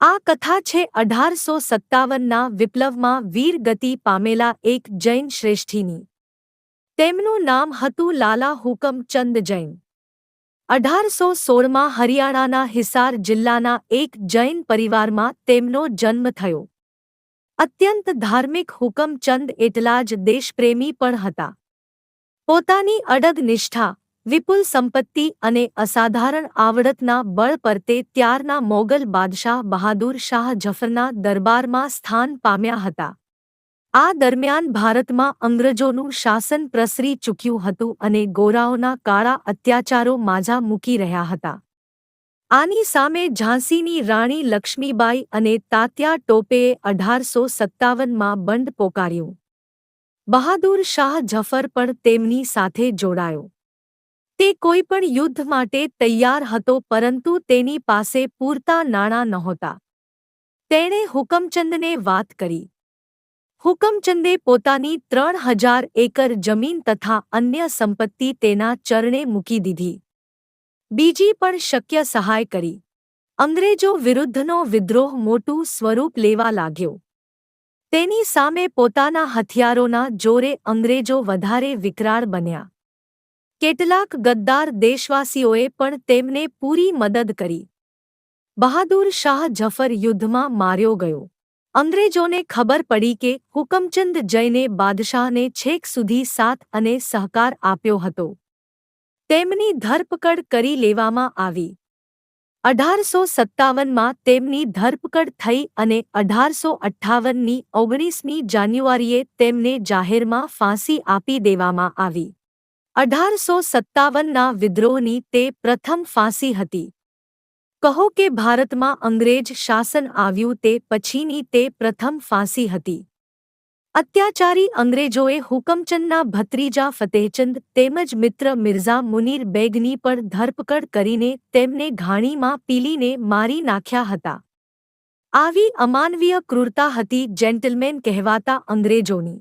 આ કથા છે અઢારસો સત્તાવનના વિપ્લવમાં વીરગતિ પામેલા એક જૈન શ્રેષ્ઠીની. તેમનું નામ હતું લાલા હુકમચંદ જૈન. અઢારસો સોળમાં હરિયાણાના હિસાર જિલ્લાના એક જૈન પરિવારમાં તેમનો જન્મ થયો. અત્યંત ધાર્મિક હુકમચંદ એટલા જ દેશપ્રેમી પણ હતા. પોતાની અડગ નિષ્ઠા વિપુલ સંપત્તિ અને અસાધારણ આવડતના બળ પર તે ત્યારના મોગલ બાદશાહ બહાદુર શાહ જફરના દરબારમાં સ્થાન પામ્યા હતા. આ દરમિયાન ભારતમાં અંગ્રેજોનું શાસન પ્રસરી ચૂક્યું હતું અને ગોરાઓના કાળા અત્યાચારો માજા મૂકી રહ્યા હતા. આની સામે ઝાંસીની રાણી લક્ષ્મીબાઈ અને તાત્યા ટોપેએ અઢારસો સત્તાવનમાં બંધ પોકાર્યું. બહાદુર શાહ જફર પણ તેમની સાથે જોડાયો. તે કોઈ પણ યુદ્ધ માટે તૈયાર હતો, પરંતુ તેની પાસે પૂરતા નાણાં નહોતા. તેણે હુકમચંદને વાત કરી. હુકમચંદે પોતાની ત્રણ હજાર એકર જમીન તથા અન્ય સંપત્તિ તેના ચરણે મૂકી દીધી. બીજી પણ શક્ય સહાય કરી. અંગ્રેજો વિરુદ્ધનો વિદ્રોહ મોટું સ્વરૂપ લેવા લાગ્યો. તેની સામે પોતાના હથિયારોના જોરે અંગ્રેજો વધારે વિકરાળ બન્યા. કેટલાક ગદ્દાર દેશવાસીઓએ પણ તેમને પૂરી મદદ કરી. બહાદુર શાહ જફર યુદ્ધમાં માર્યો ગયો. અંગ્રેજોને ખબર પડી કે હુકમચંદ જૈને બાદશાહને છેક સુધી સાથ અને સહકાર આપ્યો હતો. તેમની ધરપકડ કરી લેવામાં આવી. અઢારસો સત્તાવનમાં તેમની ધરપકડ થઈ અને અઢારસો અઠ્ઠાવનની ઓગણીસમી જાન્યુઆરીએ તેમને જાહેરમાં ફાંસી આપી દેવામાં આવી. અઢારસો સત્તાવનના વિદ્રોહની તે પ્રથમ ફાંસી હતી. કહો કે ભારતમાં અંગ્રેજ શાસન આવ્યું તે પછીની તે પ્રથમ ફાંસી હતી. અત્યાચારી અંગ્રેજોએ હુકમચંદના ભત્રીજા ફતેહચંદ તેમજ મિત્ર મિર્ઝા મુનીર બેગની પણ ધરપકડ કરીને તેમને ઘાણીમાં પીલીને મારી નાખ્યા હતા. આવી અમાનવીય ક્રૂરતા હતી જેન્ટલમેન કહેવાતા અંગ્રેજોની.